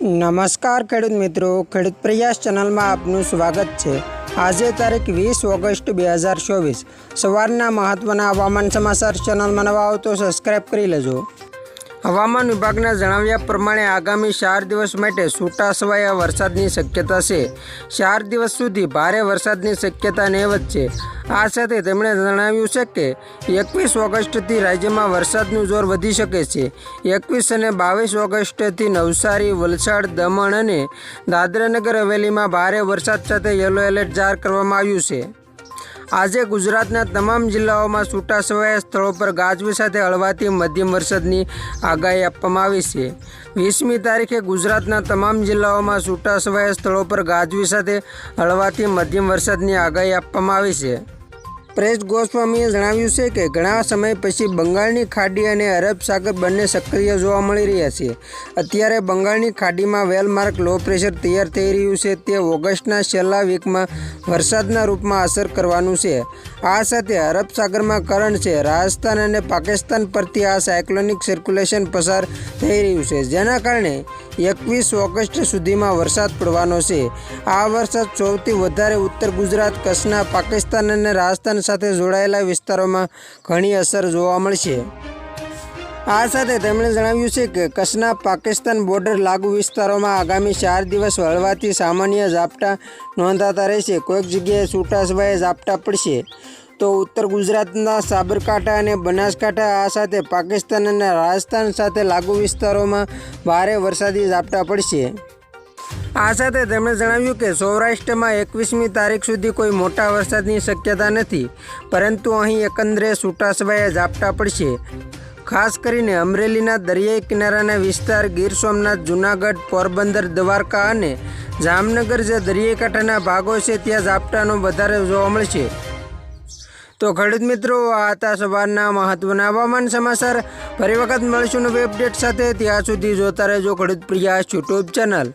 નમસ્કાર ખેડૂત મિત્રો, ખેડૂત પ્રયાસ ચેનલમાં આપનું સ્વાગત છે. આજે તારીખ વીસ ઓગસ્ટ બે હજાર ચોવીસ. સવારના મહત્ત્વના હવામાન સમાચાર ચેનલમાં નવા આવો તો સબસ્ક્રાઈબ કરી લેજો. હવામાન વિભાગના જણાવ્યા પ્રમાણે આગામી ચાર દિવસ માટે છૂટાછવાયા વરસાદની શક્યતા છે. ચાર દિવસ સુધી ભારે વરસાદની શક્યતા નહીવત છે. આ સાથે તેમણે જણાવ્યું છે કે, એકવીસ ઓગસ્ટથી રાજ્યમાં વરસાદનું જોર વધી શકે છે. એકવીસ અને બાવીસ ઓગસ્ટથી નવસારી, વલસાડ, દમણ અને દાદરાનગર હવેલીમાં ભારે વરસાદ સાથે યલો એલર્ટ જાહેર કરવામાં આવ્યું છે. આજે ગુજરાતના તમામ જિલ્લાઓમાં છૂટાછવાયા સ્થળો પર ગાજવી સાથે હળવાથી મધ્યમ વરસાદની આગાહી આપવામાં આવી છે. વીસમી તારીખે ગુજરાતના તમામ જિલ્લાઓમાં છૂટાછવાયા સ્થળો પર ગાજવી સાથે હળવાથી મધ્યમ વરસાદની આગાહી આપવામાં આવી છે. પ્રેસ ગોસ્વામીએ જણાવ્યું છે કે ઘણા સમય પછી બંગાળની ખાડી અને અરબ સાગર બંને સક્રિય જોવા મળી રહ્યા છે. અત્યારે બંગાળની ખાડીમાં વેલમાર્ક લો પ્રેશર તૈયાર થઈ રહ્યું છે. તે ઓગસ્ટના છેલ્લા વીકમાં વરસાદના રૂપમાં અસર કરવાનું છે. આ સાથે અરબ સાગરમાં કરંટ છે. રાજસ્થાન અને પાકિસ્તાન પરથી આ સાયક્લોનિક સર્ક્યુલેશન પસાર થઈ રહ્યું છે. જેના કારણે એકવીસ ઓગસ્ટ સુધીમાં વરસાદ પડવાનો છે. આ વરસાદ સૌથી વધારે ઉત્તર ગુજરાત, કચ્છના પાકિસ્તાન અને રાજસ્થાન સાથે જોડાયેલા વિસ્તારોમાં ઘણી અસર જોવા મળશે. આ સાથે તેમણે જણાવ્યું છે કે કચ્છના પાકિસ્તાન બોર્ડર લાગુ વિસ્તારોમાં આગામી ચાર દિવસ હળવાથી સામાન્ય ઝાપટા નોંધાતા રહેશે. કોઈક જગ્યાએ છૂટાછવાયે ઝાપટા પડશે. તો ઉત્તર ગુજરાતના સાબરકાંઠા અને બનાસકાંઠા આ સાથે પાકિસ્તાન અને રાજસ્થાન સાથે લાગુ વિસ્તારોમાં ભારે વરસાદી ઝાપટા પડશે. આ સાથે તેમણે જણાવ્યું કે સૌરાષ્ટ્રમાં એકવીસમી તારીખ સુધી કોઈ મોટા વરસાદની શક્યતા નથી, પરંતુ અહીં એકંદરે છૂટાછવાયા ઝાપટા પડશે. ખાસ કરીને અમરેલીના દરિયાઈ કિનારાના વિસ્તાર, ગીર સોમનાથ, જૂનાગઢ, પોરબંદર, દ્વારકા અને જામનગર જે દરિયાઈ કાંઠાના ભાગો છે, ત્યાં ઝાપટાનો વધારે જોવા મળશે તો ખેડૂત મિત્રો, આ હતા સવારના મહત્વના હવામાન સમાચાર. ફરી વખત મળીશું નવી અપડેટ સાથે. ત્યાં સુધી જોતા રહેજો ખેડૂત પ્રિયા યુટ્યુબ ચેનલ.